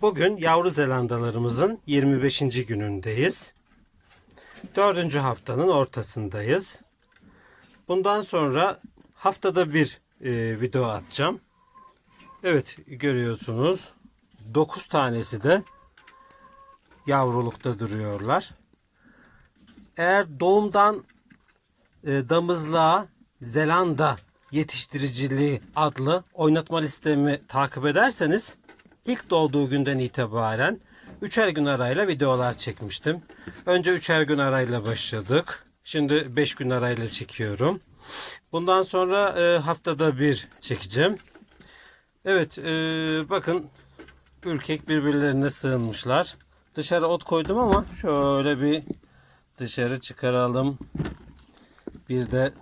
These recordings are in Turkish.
Bugün yavru Zelandalarımızın 25. günündeyiz. Dördüncü haftanın ortasındayız. Bundan sonra haftada bir e, video atacağım. Evet görüyorsunuz 9 tanesi de yavrulukta duruyorlar. Eğer doğumdan e, damızlığa Zelanda yetiştiriciliği adlı oynatma listemi takip ederseniz ilk doğduğu günden itibaren üçer gün arayla videolar çekmiştim. Önce üçer gün arayla başladık. Şimdi 5 gün arayla çekiyorum. Bundan sonra e, haftada bir çekeceğim. Evet e, bakın ürkek birbirlerine sığınmışlar. Dışarı ot koydum ama şöyle bir dışarı çıkaralım. Bir de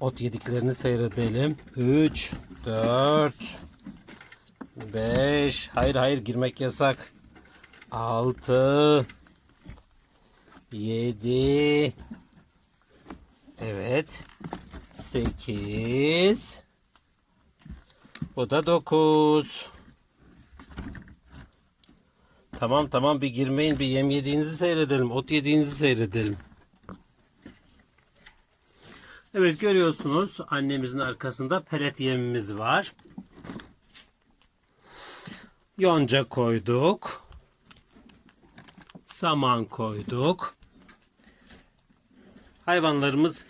ot yediklerini seyredelim. 3, 4, 5, hayır hayır girmek yasak. 6, 7, evet, 8, bu da 9. Tamam tamam bir girmeyin bir yem yediğinizi seyredelim. Ot yediğinizi seyredelim. Evet görüyorsunuz annemizin arkasında pelet yemimiz var. Yonca koyduk. Saman koyduk. Hayvanlarımız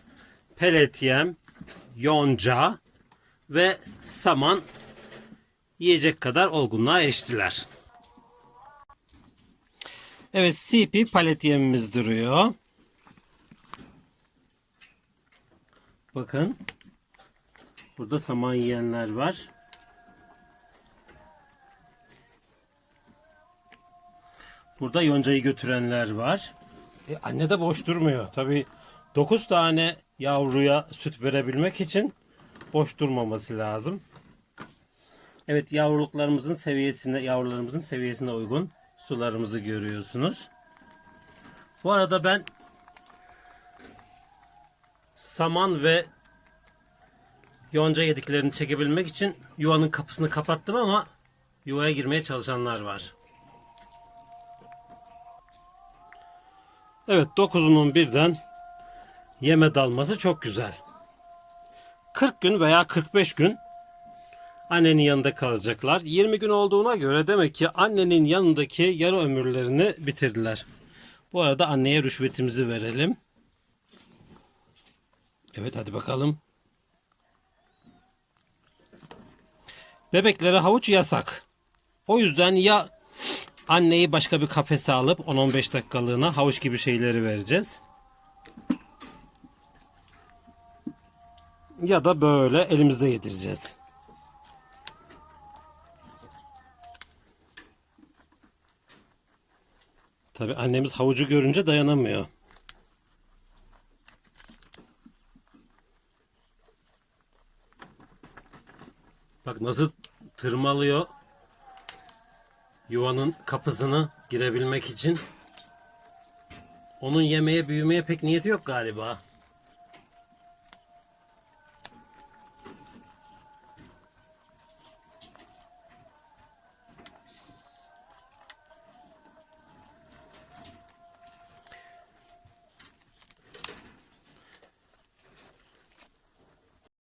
pelet yem, yonca ve saman yiyecek kadar olgunluğa eriştiler. Evet CP palet yemimiz duruyor. Bakın. Burada saman yiyenler var. Burada yoncayı götürenler var. E, anne de boş durmuyor. Tabi 9 tane yavruya süt verebilmek için boş durmaması lazım. Evet yavruluklarımızın seviyesine, yavrularımızın seviyesine uygun sularımızı görüyorsunuz. Bu arada ben saman ve yonca yediklerini çekebilmek için yuvanın kapısını kapattım ama yuvaya girmeye çalışanlar var. Evet 9'unun birden yeme dalması çok güzel. 40 gün veya 45 gün annenin yanında kalacaklar. 20 gün olduğuna göre demek ki annenin yanındaki yarı ömürlerini bitirdiler. Bu arada anneye rüşvetimizi verelim. Evet hadi bakalım. Bebeklere havuç yasak. O yüzden ya anneyi başka bir kafese alıp 10-15 dakikalığına havuç gibi şeyleri vereceğiz. Ya da böyle elimizde yedireceğiz. Tabi annemiz havucu görünce dayanamıyor. Bak nasıl tırmalıyor yuvanın kapısını girebilmek için. Onun yemeye büyümeye pek niyeti yok galiba.